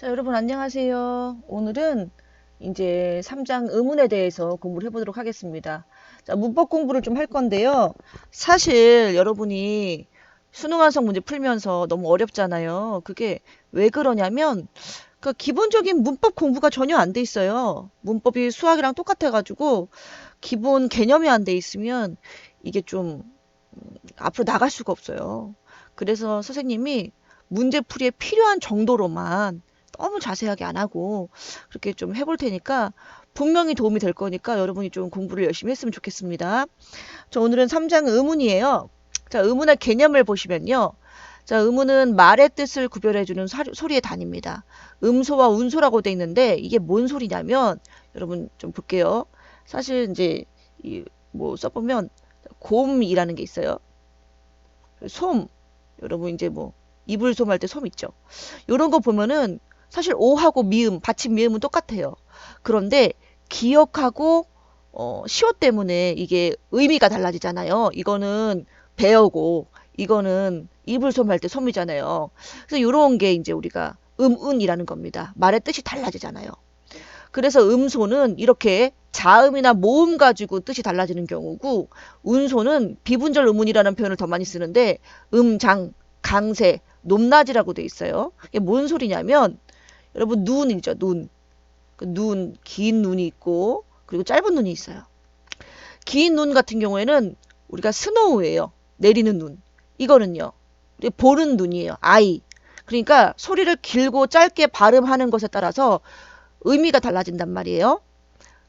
자, 여러분 안녕하세요. 오늘은 이제 3장 의문에 대해서 공부를 해보도록 하겠습니다. 자, 문법 공부를 좀 할 건데요. 사실 여러분이 수능 완성 문제 풀면서 너무 어렵잖아요. 그게 왜 그러냐면 그 기본적인 문법 공부가 전혀 안 돼 있어요. 문법이 수학이랑 똑같아가지고 기본 개념이 안 돼 있으면 이게 좀 음, 앞으로 나갈 수가 없어요. 그래서 선생님이 문제풀이에 필요한 정도로만 너무 자세하게 안 하고 그렇게 좀 해볼 테니까 분명히 도움이 될 거니까 여러분이 좀 공부를 열심히 했으면 좋겠습니다. 자, 오늘은 3장 의문이에요. 자, 의문의 개념을 보시면요. 자, 의문은 말의 뜻을 구별해주는 소리의 단위입니다. 음소와 운소라고 돼 있는데 이게 뭔 소리냐면 여러분 좀 볼게요. 사실 이제 이 뭐 써보면 곰이라는 게 있어요. 솜 여러분 이제 뭐 이불 솜 할 때 솜 있죠. 요런 거 보면은 사실 오하고 미음 받침 미음은 똑같아요. 그런데 기억하고 어, 시호 때문에 이게 의미가 달라지잖아요. 이거는 배어고 이거는 이불 솜할 때 솜이잖아요. 그래서 요런 게 이제 우리가 음은이라는 겁니다. 말의 뜻이 달라지잖아요. 그래서 음소는 이렇게 자음이나 모음 가지고 뜻이 달라지는 경우고 운소는 비분절 음운이라는 표현을 더 많이 쓰는데 음장, 강세, 높낮이라고 돼 있어요. 이게 뭔 소리냐면 여러분 눈이죠 눈. 그 눈, 긴 눈이 있고 그리고 짧은 눈이 있어요. 긴 눈 같은 경우에는 우리가 스노우예요. 내리는 눈. 이거는요. 보는 눈이에요. 아이. 그러니까 소리를 길고 짧게 발음하는 것에 따라서 의미가 달라진단 말이에요.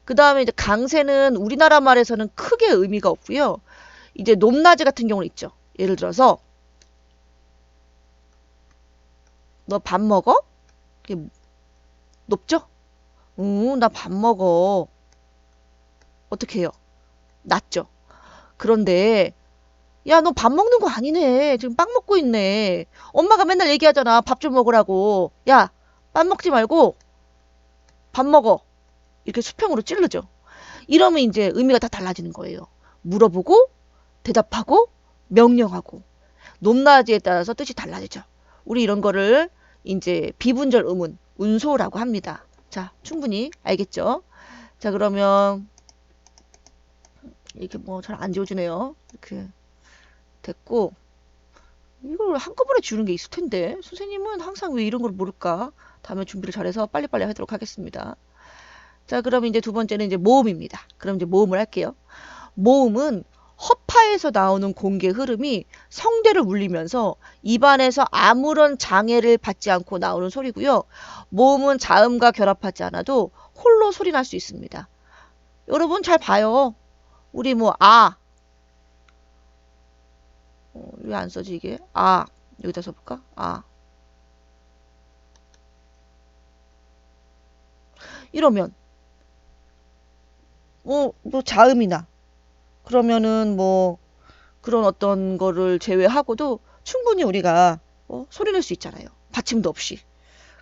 그 다음에 이제 강세는 우리나라 말에서는 크게 의미가 없고요. 이제 높낮이 같은 경우는 있죠. 예를 들어서 너 밥 먹어? 높죠? 응, 나밥 먹어. 어떻게 해요? 낮죠? 그런데 야, 너 밥 먹는 거 아니네. 지금 빵 먹고 있네. 엄마가 맨날 얘기하잖아. 밥 좀 먹으라고. 야, 빵 먹지 말고 밥 먹어. 이렇게 수평으로 찌르죠. 이러면 이제 의미가 다 달라지는 거예요. 물어보고, 대답하고, 명령하고. 높낮이에 따라서 뜻이 달라지죠. 우리 이런 거를 이제 비분절 의문, 운소라고 합니다. 자, 충분히 알겠죠? 자, 그러면 이렇게 뭐 잘 안 지워지네요. 이렇게 됐고 이걸 한꺼번에 지우는 게 있을 텐데 선생님은 항상 왜 이런 걸 모를까? 다음에 준비를 잘해서 빨리빨리 하도록 하겠습니다. 자, 그럼 이제 두 번째는 이제 모음입니다. 그럼 이제 모음을 할게요. 모음은 허파에서 나오는 공기 흐름이 성대를 울리면서 입안에서 아무런 장애를 받지 않고 나오는 소리고요. 모음은 자음과 결합하지 않아도 홀로 소리 날 수 있습니다. 여러분 잘 봐요. 우리 뭐 아. 어, 왜안 써지 이게? 아. 여기다 써볼까? 아. 이러면 뭐, 뭐 자음이나 그러면은 뭐 그런 어떤 거를 제외하고도 충분히 우리가 어, 소리 낼 수 있잖아요. 받침도 없이.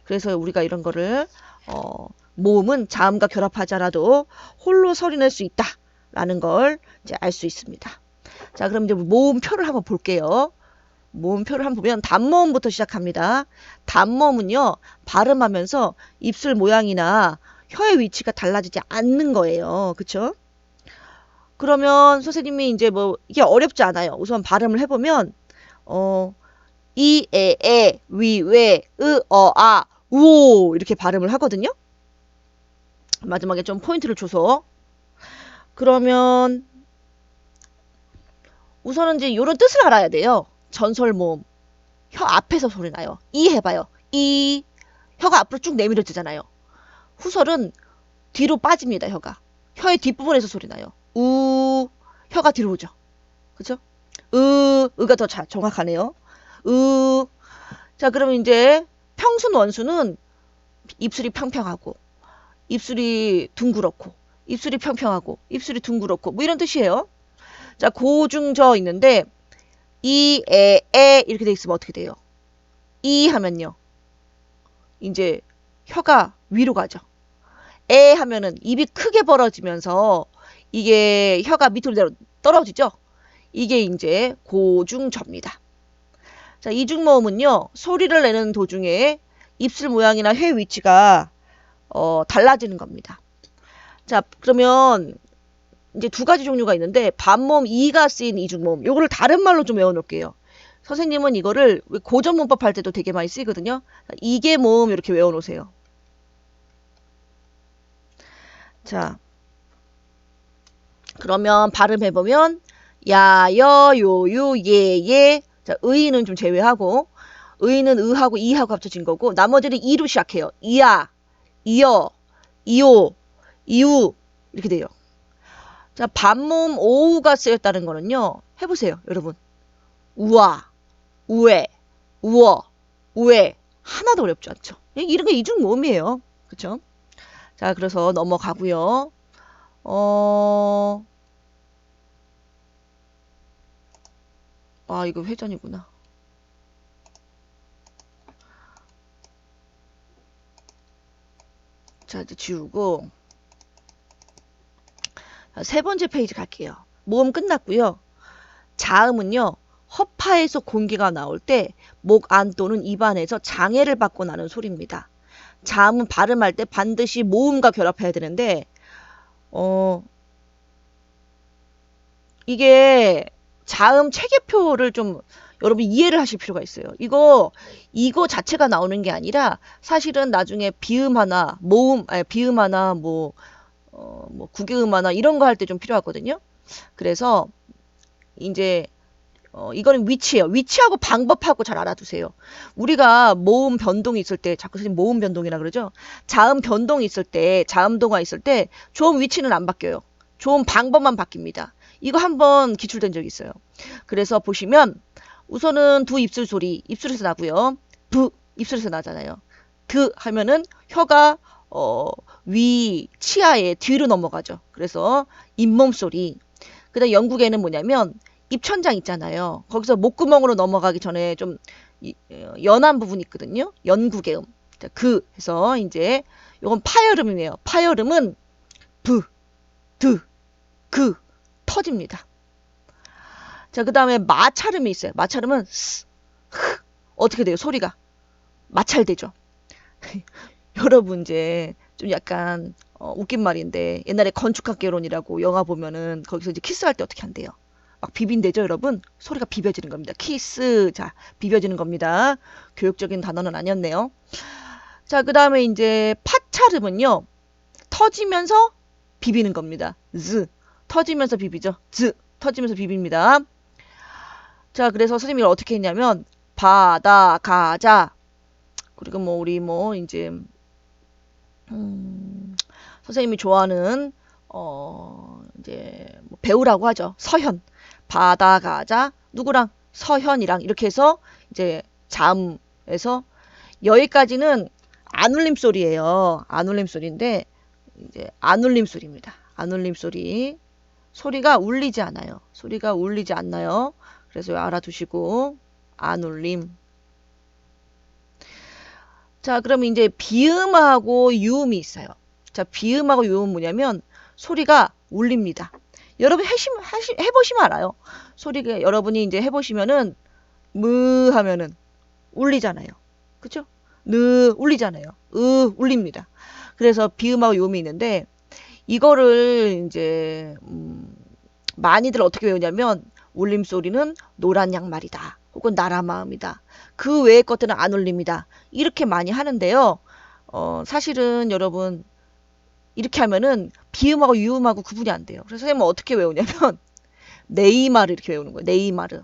그래서 우리가 이런 거를 어, 모음은 자음과 결합하지 않아도 홀로 소리 낼 수 있다라는 걸 이제 알 수 있습니다. 자, 그럼 이제 모음표를 한번 볼게요. 모음표를 한번 보면 단모음부터 시작합니다. 단모음은요, 발음하면서 입술 모양이나 혀의 위치가 달라지지 않는 거예요. 그쵸? 그러면 선생님이 이제 뭐 이게 어렵지 않아요. 우선 발음을 해보면 어 이, 에, 에, 위, 웨, 으, 어, 아, 우오 이렇게 발음을 하거든요. 마지막에 좀 포인트를 줘서 그러면 우선은 이제 이런 뜻을 알아야 돼요. 전설 모음 혀 앞에서 소리 나요. 이 해봐요. 이 혀가 앞으로 쭉 내밀어지잖아요. 후설은 뒤로 빠집니다. 혀가 혀의 뒷부분에서 소리 나요. 우 혀가 뒤로 오죠. 그죠? 으 으가 더 자, 정확하네요. 으 자, 그러면 이제 평순 원수는 입술이 평평하고 입술이 둥그렇고 입술이 평평하고 입술이 둥그렇고 뭐 이런 뜻이에요. 자, 고 중 저 있는데 이, 에, 에 이렇게 돼 있으면 어떻게 돼요? 이 하면요. 이제 혀가 위로 가죠. 에 하면은 입이 크게 벌어지면서 이게 혀가 밑으로 떨어지죠. 이게 이제 고중저입니다. 자, 이중모음은요. 소리를 내는 도중에 입술 모양이나 회 위치가 어, 달라지는 겁니다. 자, 그러면 이제 두 가지 종류가 있는데 반모음 이가 쓰인 이중모음. 요거를 다른 말로 좀 외워 놓을게요. 선생님은 이거를 고전 문법 할 때도 되게 많이 쓰거든요. 이게 모음 이렇게 외워 놓으세요. 자. 그러면 발음해 보면 야, 여, 요, 유, 예, 예. 자, 의는 좀 제외하고 의는 의하고 이하고 합쳐진 거고 나머지는 이로 시작해요. 이야, 이어, 이오, 이우 이렇게 돼요. 자, 반모음 오우가 쓰였다는 거는요. 해보세요, 여러분. 우와, 우에, 우어, 우에 하나도 어렵지 않죠. 이런 게 이중 모음이에요. 그쵸? 자, 그래서 넘어가고요. 어, 아, 이거 회전이구나. 자, 이제 지우고. 세 번째 페이지 갈게요. 모음 끝났고요. 자음은요. 허파에서 공기가 나올 때 목 안 또는 입안에서 장애를 받고 나는 소리입니다. 자음은 발음할 때 반드시 모음과 결합해야 되는데 어 이게 자음 체계표를 좀 여러분 이해를 하실 필요가 있어요. 이거 이거 자체가 나오는 게 아니라 사실은 나중에 비음 하나, 모음, 아니 비음 하나, 뭐, 어, 뭐 구개음 하나 이런 거 할 때 좀 필요하거든요. 그래서 이제 어, 이거는 위치예요. 위치하고 방법하고 잘 알아두세요. 우리가 모음 변동이 있을 때, 자꾸 선생님 모음 변동이라 그러죠? 자음 변동이 있을 때, 자음 동화 있을 때, 좋은 위치는 안 바뀌어요. 좋은 방법만 바뀝니다. 이거 한번 기출된 적이 있어요. 그래서 보시면, 우선은 두 입술 소리, 입술에서 나고요. 부, 입술에서 나잖아요. 드 하면은 혀가, 어, 위, 치아에 뒤로 넘어가죠. 그래서 잇몸 소리. 그 다음 영국에는 뭐냐면, 입천장 있잖아요. 거기서 목구멍으로 넘어가기 전에 좀 어, 연한 부분이 있거든요. 연구개음. 그 해서 이제 요건 파열음이에요. 파열음은 브, 드, 그 터집니다. 자, 그 다음에 마찰음이 있어요. 마찰음은 스, 흐 어떻게 돼요? 소리가 마찰되죠. 여러분 이제 좀 약간 어, 웃긴 말인데 옛날에 건축학개론이라고 영화 보면은 거기서 이제 키스할 때 어떻게 한대요? 막 비빈대죠, 여러분? 소리가 비벼지는 겁니다. 키스. 자, 비벼지는 겁니다. 교육적인 단어는 아니었네요. 자, 그 다음에 이제 파차름은요. 터지면서 비비는 겁니다. 즈. 터지면서 비비죠. 즈. 터지면서 비빕니다. 자, 그래서 선생님이 어떻게 했냐면, 바다, 가자. 그리고 뭐, 우리 뭐, 이제, 음, 선생님이 좋아하는, 어, 이제, 뭐 배우라고 하죠. 서현. 바다 가자 누구랑 서현이랑 이렇게 해서 이제 잠에서 여기까지는 안 울림 소리예요. 안 울림 소리인데 이제 안 울림 소리입니다. 안 울림 소리. 소리가 울리지 않아요. 소리가 울리지 않나요? 그래서 알아두시고 안 울림. 자, 그럼 이제 비음하고 유음이 있어요. 자, 비음하고 유음은 뭐냐면 소리가 울립니다. 여러분 하시, 해보시면 알아요. 소리가 여러분이 이제 해보시면은 무 하면은 울리잖아요. 그쵸? 느 울리잖아요. 으 울립니다. 그래서 비음하고 요음이 있는데 이거를 이제 음, 많이들 어떻게 외우냐면 울림 소리는 노란 양말이다. 혹은 나라 마음이다. 그 외의 것들은 안 울립니다. 이렇게 많이 하는데요. 어, 사실은 여러분 이렇게 하면은 비음하고 유음하고 구분이 안 돼요. 그래서 선생님은 어떻게 외우냐면 네이마르 이렇게 외우는 거예요. 네이마르.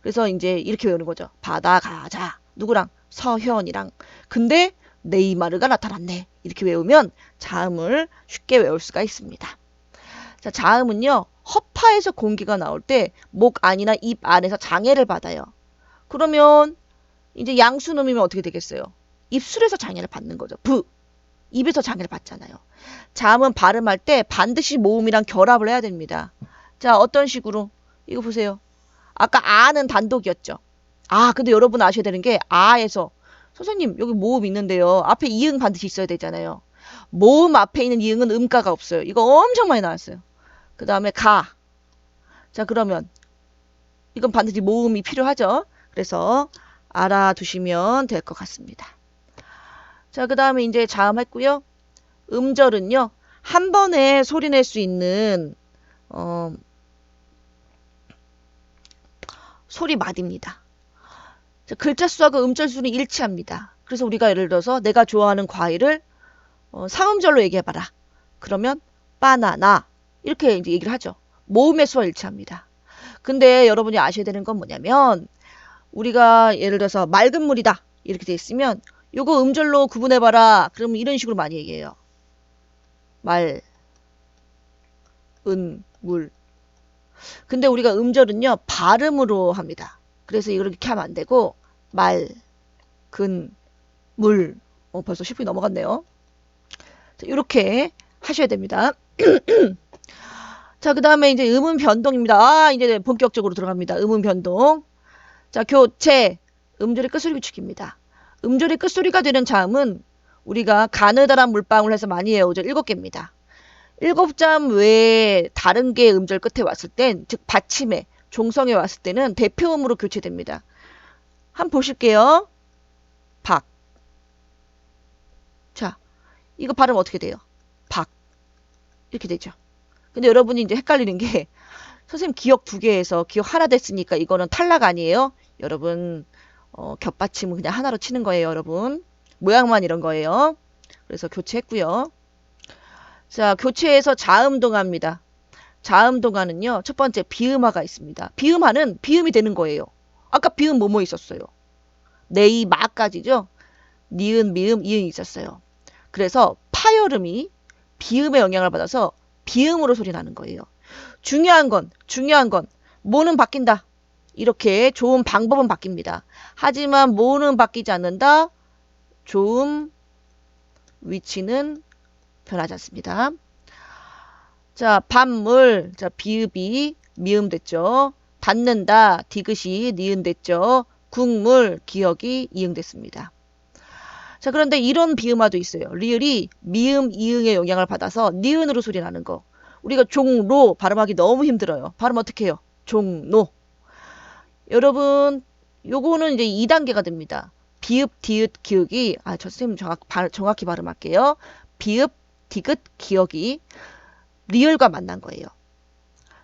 그래서 이제 이렇게 외우는 거죠. 바다 가자. 누구랑? 서현이랑. 근데 네이마르가 나타났네. 이렇게 외우면 자음을 쉽게 외울 수가 있습니다. 자, 자음은요. 허파에서 공기가 나올 때 목 안이나 입 안에서 장애를 받아요. 그러면 이제 양수놈이면 어떻게 되겠어요? 입술에서 장애를 받는 거죠. 부. 입에서 장애를 받잖아요. 자음은 발음할 때 반드시 모음이랑 결합을 해야 됩니다. 자, 어떤 식으로? 이거 보세요. 아까 아는 단독이었죠. 아, 근데 여러분 아셔야 되는 게 아에서 선생님 여기 모음 있는데요. 앞에 이응 반드시 있어야 되잖아요. 모음 앞에 있는 이응은 음가가 없어요. 이거 엄청 많이 나왔어요. 그 다음에 가. 자, 그러면 이건 반드시 모음이 필요하죠. 그래서 알아두시면 될 것 같습니다. 자, 그 다음에 이제 자음 했고요. 음절은요. 한 번에 소리 낼 수 있는 어, 소리 마디입니다. 자, 글자 수하고 음절 수는 일치합니다. 그래서 우리가 예를 들어서 내가 좋아하는 과일을 어, 상음절로 얘기해봐라. 그러면 바나나 이렇게 이제 얘기를 하죠. 모음의 수와 일치합니다. 근데 여러분이 아셔야 되는 건 뭐냐면 우리가 예를 들어서 맑은 물이다 이렇게 돼 있으면 요거 음절로 구분해봐라. 그러면 이런 식으로 많이 얘기해요. 말, 은, 물. 근데 우리가 음절은요 발음으로 합니다. 그래서 이렇게 하면 안 되고 말, 근, 물. 어, 벌써 10분이 넘어갔네요. 자, 이렇게 하셔야 됩니다. 자, 그 다음에 이제 음운 변동입니다. 아, 이제 본격적으로 들어갑니다. 음운 변동. 자, 교체. 음절의 끝소리 규칙입니다. 음절의 끝소리가 되는 자음은 우리가 가느다란 물방울 해서 많이 외우죠. 일곱 개입니다. 일곱 자음 외에 다른 게 음절 끝에 왔을 땐, 즉 받침에, 종성에 왔을 때는 대표음으로 교체됩니다. 한번 보실게요. 박. 자, 이거 발음 어떻게 돼요? 박. 이렇게 되죠. 근데 여러분이 이제 헷갈리는 게 선생님 기억 두 개에서 기억 하나 됐으니까 이거는 탈락 아니에요? 여러분 어, 겹받침은 그냥 하나로 치는 거예요, 여러분. 모양만 이런 거예요. 그래서 교체했고요. 자, 교체해서 자음동화입니다. 자음 동화는요, 첫 번째 비음화가 있습니다. 비음화는 비음이 되는 거예요. 아까 비음 뭐뭐 있었어요? 네이 마까지죠? 니은, 미음, 이응이 있었어요. 그래서 파열음이 비음의 영향을 받아서 비음으로 소리 나는 거예요. 중요한 건, 중요한 건, 뭐는 바뀐다. 이렇게 좋은 방법은 바뀝니다. 하지만 뭐는 바뀌지 않는다. 좋은 위치는 변하지 않습니다. 자, 밤물, 자, 비읍이 미음 됐죠. 닫는다, 디귿이 니은 됐죠. 국물, 기억이 이응 됐습니다. 자, 그런데 이런 비음화도 있어요. 리을이 미음, 이응의 영향을 받아서 니은으로 소리 나는 거. 우리가 종로 발음하기 너무 힘들어요. 발음 어떻게 해요? 종로. 여러분, 요거는 이제 2단계가 됩니다. 비읍, 디귿, 기억이, 아, 저 선생님 정확, 바, 정확히 발음할게요. 비읍, 디귿, 기억이 리을과 만난 거예요.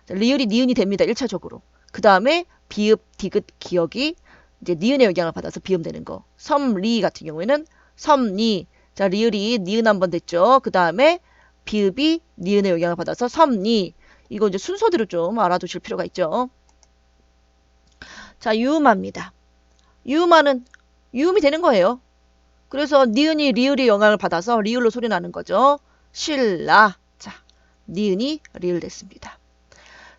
자, 리을이 니은이 됩니다. 1차적으로. 그 다음에 비읍, 디귿, 기억이 이제 니은의 영향을 받아서 비음되는 거. 섬 리 같은 경우에는 섬 니. 자, 리을이 니은 한 번 됐죠. 그 다음에 비읍이 니은의 영향을 받아서 섬 니. 이거 이제 순서대로 좀 알아두실 필요가 있죠. 자, 유음합니다. 유음하는 유음이 되는 거예요. 그래서 니은이 리을의 영향을 받아서 리을로 소리 나는 거죠. 신라. 자, 니은이 리을 됐습니다.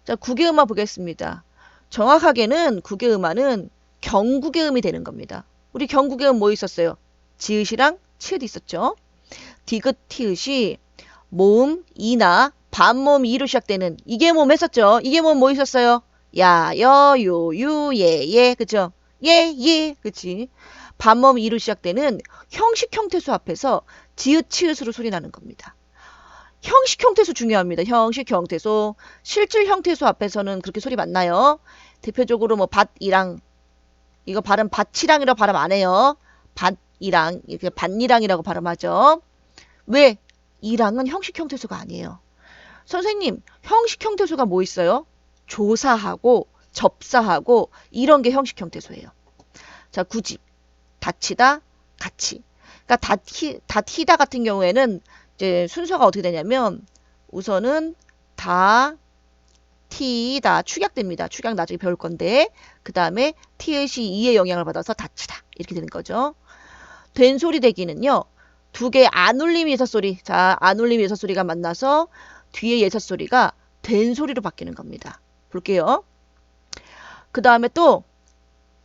자, 국외음화 보겠습니다. 정확하게는 국외음화는 경국의음이 되는 겁니다. 우리 경국의음 뭐 있었어요? 지읒이랑 치읒 있었죠. 디귿, 티읒이 모음, 이나, 반모음, 이로 시작되는 이게 모음 했었죠. 이게 모음 뭐 있었어요? 야, 여, 요, 유, 예, 예, 그죠? 예, 예, 그치? 반모음 이로 시작되는 형식 형태수 앞에서 지읒, 치읒으로 소리 나는 겁니다. 형식 형태수 중요합니다. 형식 형태수. 실질 형태수 앞에서는 그렇게 소리 맞나요? 대표적으로 뭐 밭이랑 이거 발음 밭이랑이라고 발음 안 해요. 밭이랑 이렇게 밭이랑이라고 발음하죠. 왜? 이랑은 형식 형태수가 아니에요. 선생님, 형식 형태수가 뭐 있어요? 조사하고 접사하고 이런 게 형식 형태수예요. 자, 굳이 다치다, 같이. 그러니까 다히, 다히다 같은 경우에는 이제 순서가 어떻게 되냐면 우선은 다 티다 축약됩니다. 축약 나중에 배울 건데 그 다음에 티읕이 이의 영향을 받아서 다치다 이렇게 되는 거죠. 된 소리 되기는요. 두 개의 안 울림 예사 소리 자 안 울림 예사 소리가 만나서 뒤에 예사 소리가 된 소리로 바뀌는 겁니다. 볼게요. 그 다음에 또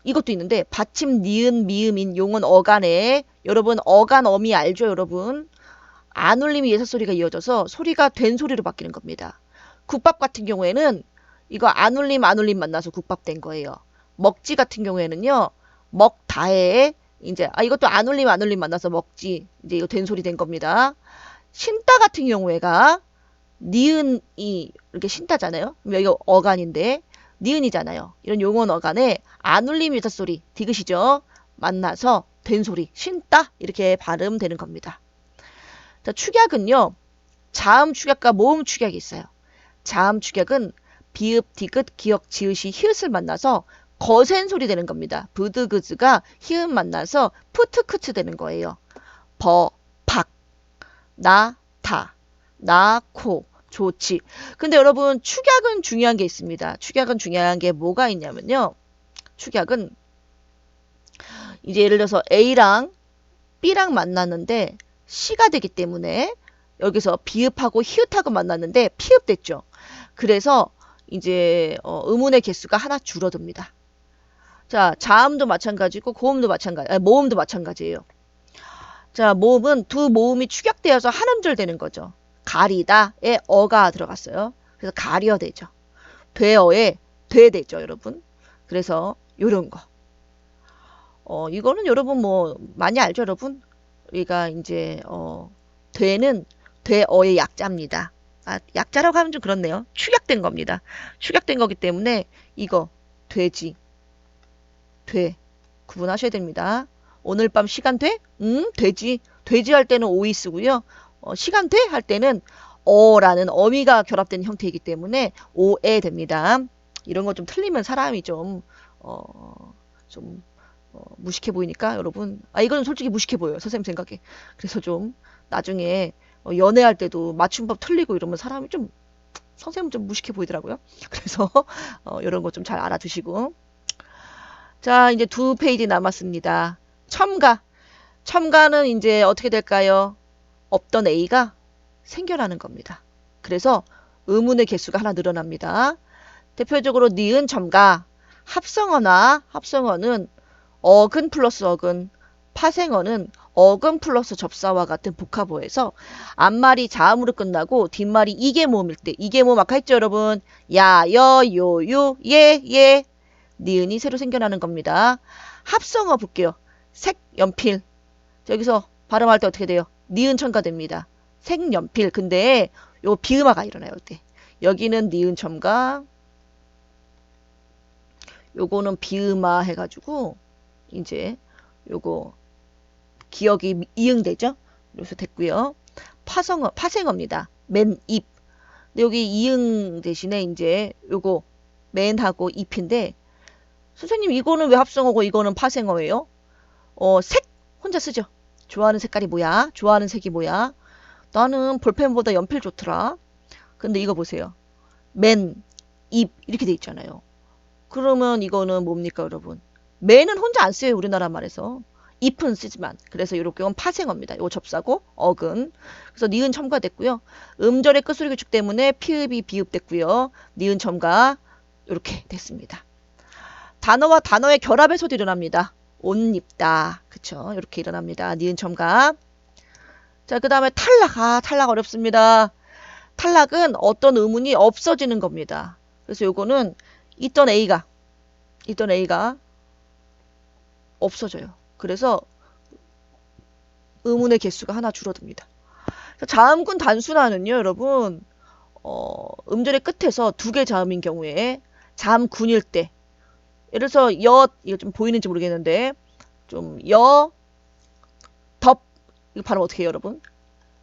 이것도 있는데 받침 니은 미음인 용은 어간에 여러분 어간 어미 알죠 여러분 안 울림이 예사 소리가 이어져서 소리가 된 소리로 바뀌는 겁니다. 국밥 같은 경우에는 이거 안 울림 안 울림 만나서 국밥 된 거예요. 먹지 같은 경우에는요. 먹 다에 이제 아 이것도 안 울림 안 울림 만나서 먹지 이제 이거 된 소리 된 겁니다. 신다 같은 경우에가 니은이 이렇게 신다잖아요. 여기가 어간인데 니은이잖아요. 이런 용언 어간에 안 울림 유사 소리 디귿이죠. 만나서 된 소리, 신다 이렇게 발음되는 겁니다. 자, 축약은요. 자음 축약과 모음 축약이 있어요. 자음 축약은 비읍, 디귿, 기역, 지읒이 히읗을 만나서 거센 소리 되는 겁니다. 브드그즈가 히읗 만나서 푸트크트 되는 거예요. 버, 박, 나, 다, 나, 코, 좋지. 근데 여러분 축약은 중요한 게 있습니다. 축약은 중요한 게 뭐가 있냐면요. 축약은 이제 예를 들어서 A랑 B랑 만났는데 C가 되기 때문에 여기서 비읍하고 히읗하고 만났는데 피읍됐죠. 그래서 이제 어, 의문의 개수가 하나 줄어듭니다. 자, 자음도 마찬가지고 고음도 마찬가지, 아니, 모음도 마찬가지예요. 자, 모음은 두 모음이 축약되어서 한 음절 되는 거죠. 가리다에 어가 들어갔어요. 그래서 가려 되죠. 되어에 돼 되죠, 여러분. 그래서 요런 거. 어, 이거는 여러분 뭐 많이 알죠, 여러분? 우리가 이제 어, 되는 되어의 약자입니다. 아, 약자라고 하면 좀 그렇네요. 축약된 겁니다. 축약된 거기 때문에 이거 돼지 돼 구분하셔야 됩니다. 오늘 밤 시간 돼? 응, 돼지. 돼지 할 때는 오이 쓰고요. 어, 시간 돼? 할 때는 어라는 어미가 결합된 형태이기 때문에 오에 됩니다. 이런 거 좀 틀리면 사람이 좀, 어, 좀, 어, 무식해 보이니까 여러분, 아, 이거는 솔직히 무식해 보여요. 선생님 생각에. 그래서 좀 나중에 어, 연애할 때도 맞춤법 틀리고 이러면 사람이 좀, 선생님 좀 무식해 보이더라고요. 그래서, 어, 이런 거 좀 잘 알아두시고. 자, 이제 두 페이지 남았습니다. 첨가. 첨가는 이제 어떻게 될까요? 없던 A가 생겨나는 겁니다. 그래서 의문의 개수가 하나 늘어납니다. 대표적으로 니은 첨가, 합성어나 합성어는 어근 플러스 어근, 파생어는 어근 플러스 접사와 같은 복합어에서 앞말이 자음으로 끝나고 뒷말이 이계 모음일 때 이계 모음 아까 했죠 여러분? 야, 여, 요, 유, 예, 예 니은이 새로 생겨나는 겁니다. 합성어 볼게요. 색, 연필 여기서 발음할 때 어떻게 돼요? 니은 첨가됩니다. 색연필. 근데 요 비음화가 일어나요. 이때. 여기는 니은 첨가. 요거는 비음화 해가지고 이제 요거 기억이 이응되죠? 그래서 됐고요. 파성어, 파생어입니다. 맨 입. 근데 여기 이응 대신에 이제 요거 맨하고 잎인데 선생님 이거는 왜 합성어고 이거는 파생어예요? 어, 색 혼자 쓰죠. 좋아하는 색깔이 뭐야? 좋아하는 색이 뭐야? 나는 볼펜보다 연필 좋더라. 근데 이거 보세요. 맨, 입 이렇게 돼 있잖아요. 그러면 이거는 뭡니까 여러분? 맨은 혼자 안 써요 우리나라 말에서. 잎은 쓰지만 그래서 이렇게 건 파생어입니다. 이거 접사고 어근 그래서 니은 첨가됐고요. 음절의 끝소리 규칙 때문에 피읍이 비읍됐고요. 니은 첨가 이렇게 됐습니다. 단어와 단어의 결합에서도 일어납니다. 옷 입다. 그쵸? 이렇게 일어납니다. 니은 첨가. 자, 그 다음에 탈락. 아, 탈락 어렵습니다. 탈락은 어떤 의문이 없어지는 겁니다. 그래서 요거는 있던 A가, 있던 A가 없어져요. 그래서 의문의 개수가 하나 줄어듭니다. 자음군 단순화는요, 여러분, 어, 음절의 끝에서 두 개 자음인 경우에 자음군일 때 예를 들어서 여 이거 좀 보이는지 모르겠는데 좀 여 덥 이거 발음 어떻게 해요 여러분?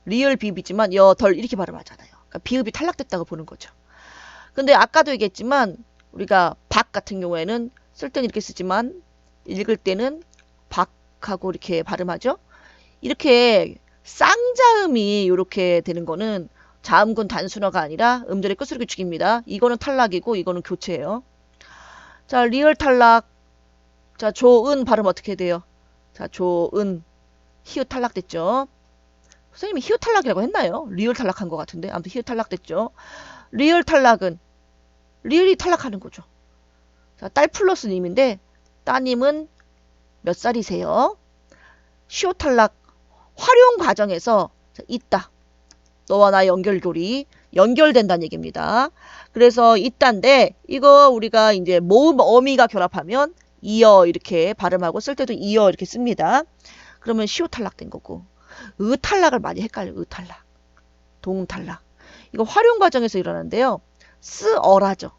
리얼 비읍이지만 여 덜 이렇게 발음하잖아요. 그러니까 비읍이 탈락됐다고 보는 거죠. 근데 아까도 얘기했지만 우리가 박 같은 경우에는 쓸 때는 이렇게 쓰지만 읽을 때는 박하고 이렇게 발음하죠. 이렇게 쌍자음이 이렇게 되는 거는 자음군 단순어가 아니라 음절의 끝소리 규칙입니다. 이거는 탈락이고 이거는 교체예요. 자, 리얼 탈락. 자, 조은 발음 어떻게 돼요? 자, 조은. 히읗 탈락됐죠? 선생님이 히읗 탈락이라고 했나요? 리얼 탈락한 것 같은데. 아무튼 히읗 탈락됐죠? 리얼 탈락은 리얼이 탈락하는 거죠. 자, 딸 플러스 님인데 따님은 몇 살이세요? 시오 탈락 활용 과정에서 있다. 너와 나 연결고리 연결된다는 얘기입니다. 그래서 있단데 이거 우리가 이제 모음 어미가 결합하면 이어 이렇게 발음하고 쓸 때도 이어 이렇게 씁니다. 그러면 시오 탈락된 거고 의 탈락을 많이 헷갈려 의 탈락 동 탈락 이거 활용 과정에서 일어나는데요. 쓰어라죠.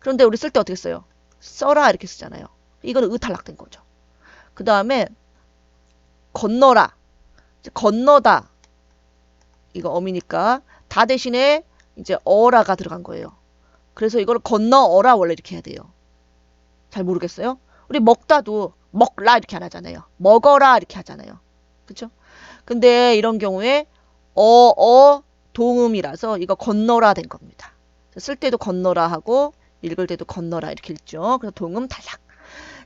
그런데 우리 쓸 때 어떻게 써요? 써라 이렇게 쓰잖아요. 이거는 의 탈락된 거죠. 그 다음에 건너라. 건너다. 이거 어미니까 다 대신에 이제 어라가 들어간 거예요. 그래서 이걸 건너어라 원래 이렇게 해야 돼요. 잘 모르겠어요? 우리 먹다도 먹라 이렇게 안 하잖아요. 먹어라 이렇게 하잖아요. 그쵸? 근데 이런 경우에 어 어 동음이라서 이거 건너라 된 겁니다. 쓸 때도 건너라 하고 읽을 때도 건너라 이렇게 읽죠. 그래서 동음 탈락.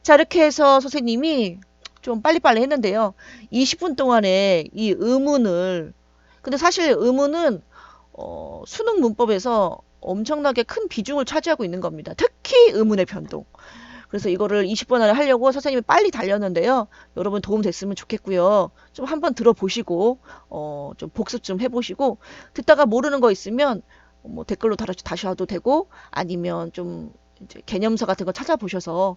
자 이렇게 해서 선생님이 좀 빨리빨리 했는데요. 20분 동안에 이 의문을 근데 사실 의문은 어, 수능 문법에서 엄청나게 큰 비중을 차지하고 있는 겁니다. 특히 의문의 변동. 그래서 이거를 20분 안에 하려고 선생님이 빨리 달렸는데요. 여러분 도움 됐으면 좋겠고요. 좀 한번 들어보시고 어, 좀 복습 좀 해보시고 듣다가 모르는 거 있으면 뭐 댓글로 달아 다시 와도 되고 아니면 좀 개념서 같은 거 찾아보셔서 좀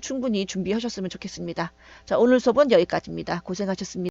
충분히 준비하셨으면 좋겠습니다. 자 오늘 수업은 여기까지입니다. 고생하셨습니다.